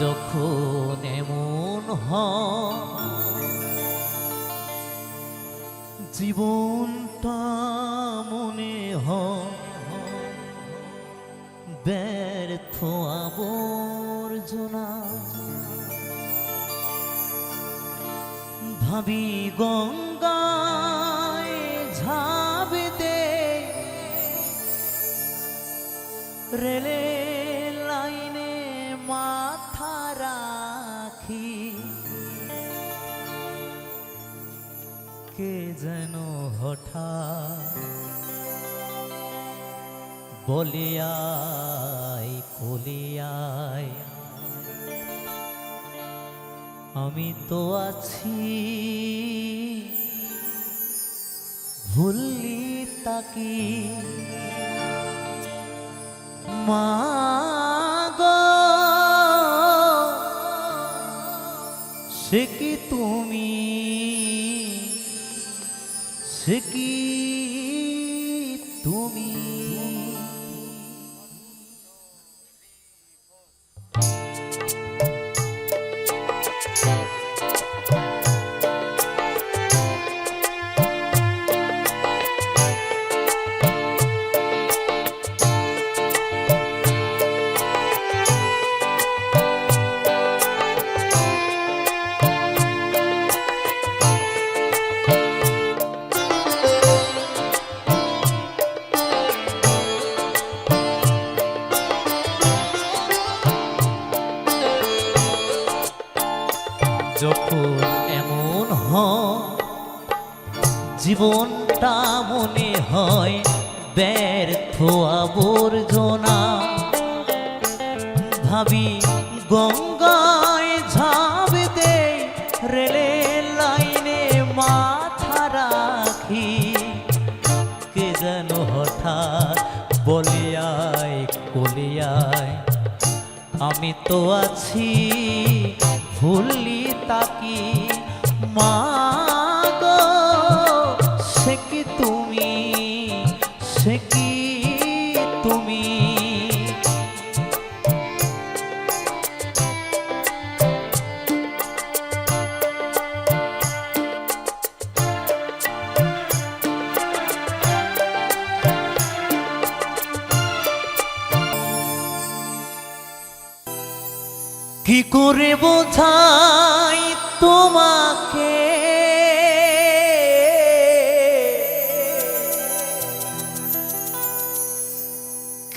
যখন এমন হয় জীবনটা মনে হয় ব্যর্থ আবর্জনা। ভাবি গঙ্গায় দে রেলে লাইনে মাথা রাখি কে যেন হঠাৎ বলে আয় কোলে আয় আমি তো আছি। ভুললি তাকি মা কি তুমি? সে কি জীবনটা মনে হয় ব্যর্থ আবর্জনা। ভাবি গঙ্গায় ঝাঁপ দে রেলে লাইনে মাথা রাখি। কে যেন হঠাৎ বলে আয় আয়, আমি তো আছি ভুললি তাকি, মা কি করে বোঝাই তোমাকে?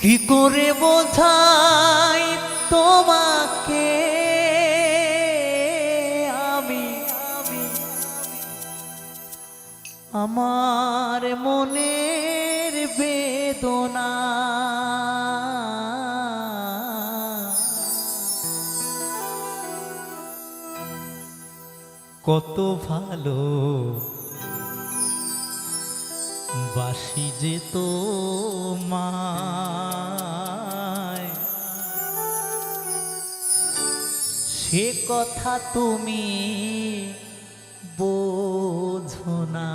কি করে বোঝাই তোমাকে? আমি আমি আমার মনের বেদনা কত ভালো। বাসি যে তো মায় সে কথা তুমি বোঝো না।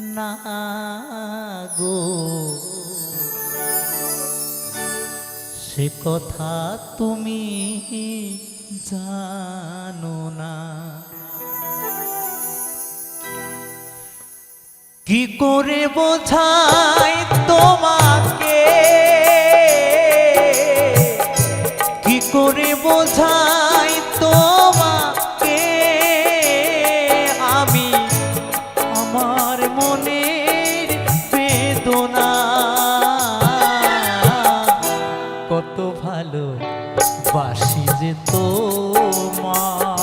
না গো। সে কথা তুমি জানো না। কি করে বোঝাই তোমাকে? কি করে বোঝাই তোমাকে? আমি আমার মনের যে তোমায়।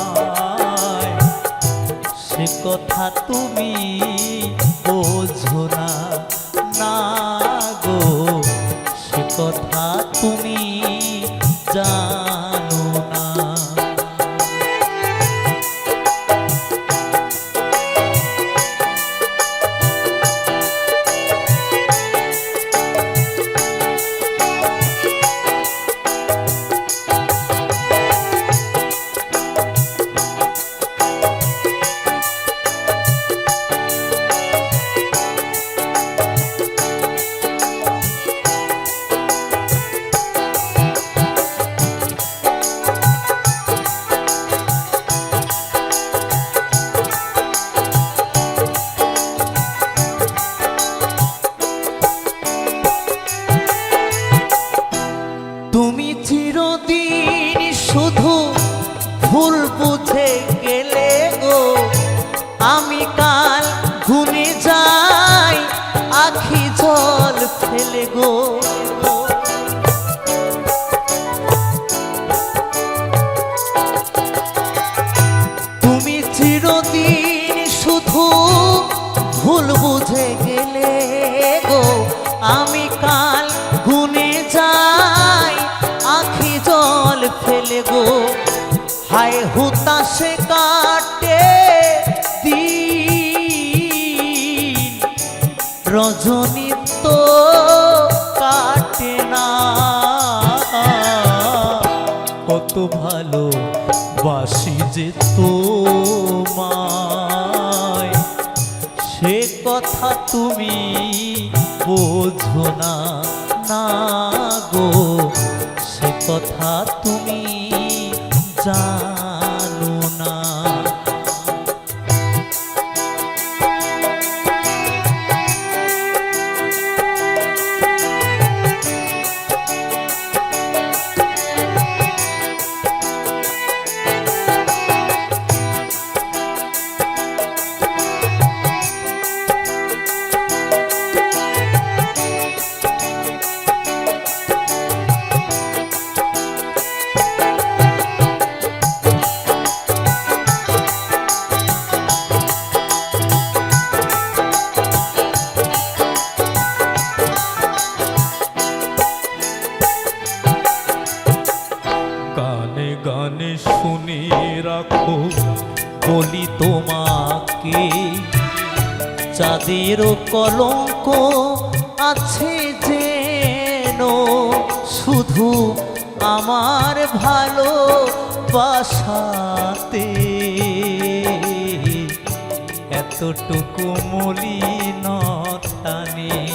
সে কথা তুমি বোঝো না। না গো সে কথা তুমি চিরদিন শুধু ভুল বুঝে গেলে গো। আমি কাল ঘুমে যাই আখি জল ফেলে গো। হুতাশে কাটে দিন। রজনী তো কাটে না। কত ভালো বাসি যে তোমায়। সে কথা তুমি বোঝো না না গো। সে কথা তুমি জানো। চাঁদের কলঙ্ক আছে যেন শুধু আমার ভালো বাসাতে এতটুকু মলিনতা নেই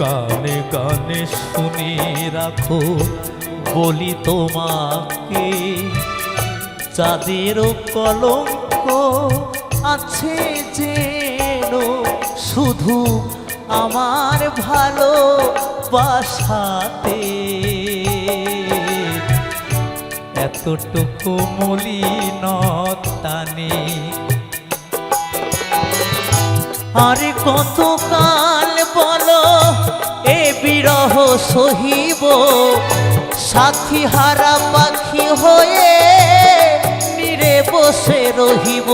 গানে গানে শুনে রাখো বলি তোমাকে, চাঁদের কলঙ্ক আছে যেন শুধু আমার ভালো বাসাতে এতটুকু মলিনতা নেই আরে কতকাল বলো, এ বিরহ সহিব সাথী হারা পাখি হয়ে নিরে বসে রহিব।